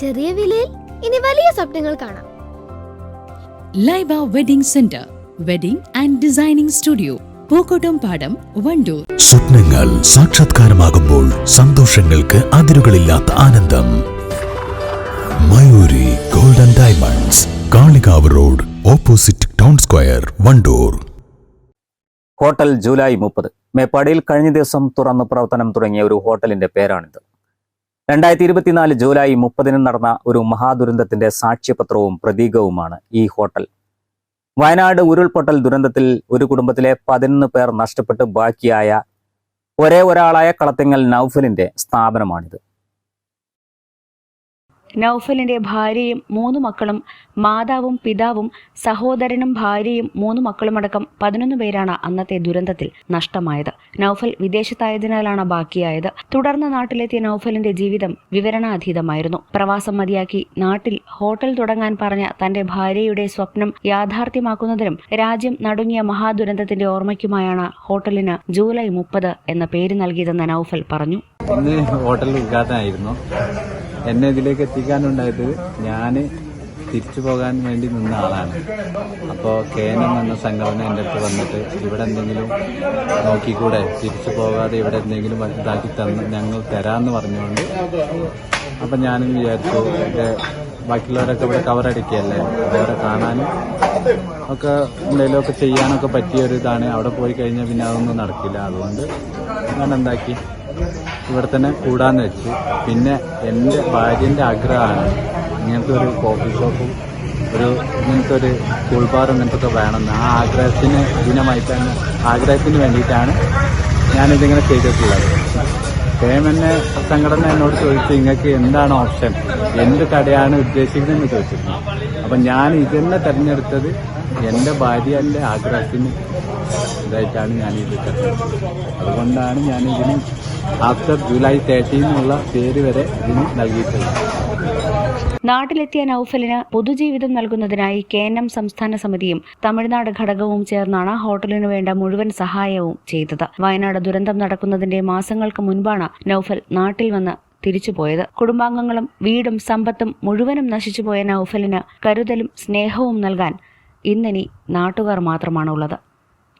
ചെറിയ വിലയിൽ ഇനി വലിയ സ്വപ്നങ്ങൾ കാണാം. Laiba wedding centre wedding and designing studio Pookkottumpadam Wandoor. സ്വപ്നങ്ങൾ സാക്ഷാത്കാരമാകുമ്പോൾ സന്തോഷങ്ങൾക്ക് അതിരുകളില്ലാത്ത ആനന്ദം. Mayoori golden diamonds Kalikavu road opposite town square Wandoor. Hotel July മുപ്പത്. മേപ്പാടിയിൽ കഴിഞ്ഞ ദിവസം തുറന്നു പ്രവർത്തനം തുടങ്ങിയ ഒരു ഹോട്ടലിന്റെ പേരാണിത്. രണ്ടായിരത്തി ഇരുപത്തിനാല് ജൂലൈ മുപ്പതിന് നടന്ന ഒരു മഹാദുരന്തത്തിന്റെ സാക്ഷ്യപത്രവും പ്രതീകവുമാണ് ഈ ഹോട്ടൽ. വയനാട് ഉരുൾപൊട്ടൽ ദുരന്തത്തിൽ ഒരു കുടുംബത്തിലെ പതിനൊന്ന് പേർ നഷ്ടപ്പെട്ട് ബാക്കിയായ ഒരേ ഒരാളായ കളത്തിങ്ങൽ നൌഫലിന്റെ സ്ഥാപനമാണിത്. നൗഫലിന്റെ ഭാര്യയും മൂന്ന് മക്കളും മാതാവും പിതാവും സഹോദരനും ഭാര്യയും മൂന്ന് മക്കളുമടക്കം പതിനൊന്ന് പേരാണ് അന്നത്തെ ദുരന്തത്തിൽ നഷ്ടമായത്. നൗഫൽ വിദേശത്തായതിനാലാണ് ബാക്കിയായത്. തുടർന്ന് നാട്ടിലെത്തിയ നൗഫലിന്റെ ജീവിതം വിവരണാതീതമായിരുന്നു. പ്രവാസം മതിയാക്കി നാട്ടിൽ ഹോട്ടൽ തുടങ്ങാൻ പറഞ്ഞ തന്റെ ഭാര്യയുടെ സ്വപ്നം യാഥാർത്ഥ്യമാക്കുന്നതിനും രാജ്യം നടുങ്ങിയ മഹാദുരന്തത്തിന്റെ ഓർമ്മയ്ക്കുമായാണ് ഹോട്ടലിന് ജൂലൈ മുപ്പത് എന്ന പേര് നൽകിയതെന്ന് നൗഫൽ പറഞ്ഞു. ഹോട്ടൽ ഉദ്ഘാടനമായിരുന്നു എന്നെ ഇതിലേക്ക് എത്തിക്കാനുണ്ടായത് ഞാൻ തിരിച്ചു പോകാൻ വേണ്ടി നിന്ന ആളാണ്. അപ്പോൾ കേനം എന്ന സംഘടന എന്റെ അടുത്ത് വന്നിട്ട് ഇവിടെ എന്തെങ്കിലും നോക്കിക്കൂടെ? തിരിച്ചു പോകാതെ ഇവിടെ എന്തെങ്കിലും ഇതാക്കി തന്ന് ഞങ്ങൾ തരാമെന്ന് പറഞ്ഞുകൊണ്ട് അപ്പം ഞാനും വിചാരിച്ചു എന്റെ ബാക്കിയുള്ളവരൊക്കെ ഇവിടെ കവറടിക്കുകയല്ലേ അവരെ കാണാനും ഒക്കെ എന്തെങ്കിലുമൊക്കെ ചെയ്യാനൊക്കെ പറ്റിയ ഒരു ഇതാണ് അവിടെ പോയി കഴിഞ്ഞാൽ പിന്നെ അതൊന്നും നടക്കില്ല. അതുകൊണ്ട് ഞാൻ എന്താക്കി? ഇവിടെ തന്നെ കൂടാന്ന് വെച്ചു പിന്നെ എന്റെ ഭാര്യന്റെ ആഗ്രഹമാണ് ഇങ്ങനത്തെ ഒരു കോഫി ഷോപ്പും ഒരു ഇങ്ങനത്തെ ഒരു കൂൾ ബാർ ഇങ്ങനത്തെ വേണമെന്ന്. ആ ആഗ്രഹത്തിന് ദിനമായിട്ടാണ് ആഗ്രഹത്തിന് വേണ്ടിയിട്ടാണ് ഞാനിതിങ്ങനെ ചെയ്തിട്ടുള്ളത്. എന്നെ സംഘടന എന്നോട് ചോദിച്ചു നിങ്ങൾക്ക് എന്താണ് ഓപ്ഷൻ എന്ത് കടയാണ് ഉദ്ദേശിക്കുന്നതെന്ന് ചോദിച്ചിരുന്നു. അപ്പം ഞാൻ ഇതെന്നെ തിരഞ്ഞെടുത്തത് എന്റെ ഭാര്യന്റെ ആഗ്രഹത്തിന് ഇതായിട്ടാണ് ഞാൻ ഇത് അതുകൊണ്ടാണ് ഞാൻ ഇതിന് ആഫ്റ്റർ ജൂലൈ തേർട്ടീൻ എന്നുള്ള പേര് വരെ ഇതിന് നൽകിയിട്ടുള്ളത്. നാട്ടിലെത്തിയ നൌഫലിന് പൊതുജീവിതം നൽകുന്നതിനായി കെ എൻ എം സംസ്ഥാന സമിതിയും തമിഴ്നാട് ഘടകവും ചേർന്നാണ് ഹോട്ടലിനു വേണ്ട മുഴുവൻ സഹായവും ചെയ്തത്. വയനാട് ദുരന്തം നടക്കുന്നതിന്റെ മാസങ്ങൾക്ക് മുൻപാണ് നൌഫൽ നാട്ടിൽ വന്ന് തിരിച്ചുപോയത് കുടുംബാംഗങ്ങളും വീടും സമ്പത്തും മുഴുവനും നശിച്ചുപോയ നൌഫലിന് കരുതലും സ്നേഹവും നൽകാൻ ഇന്നിനി നാട്ടുകാർ മാത്രമാണുള്ളത്.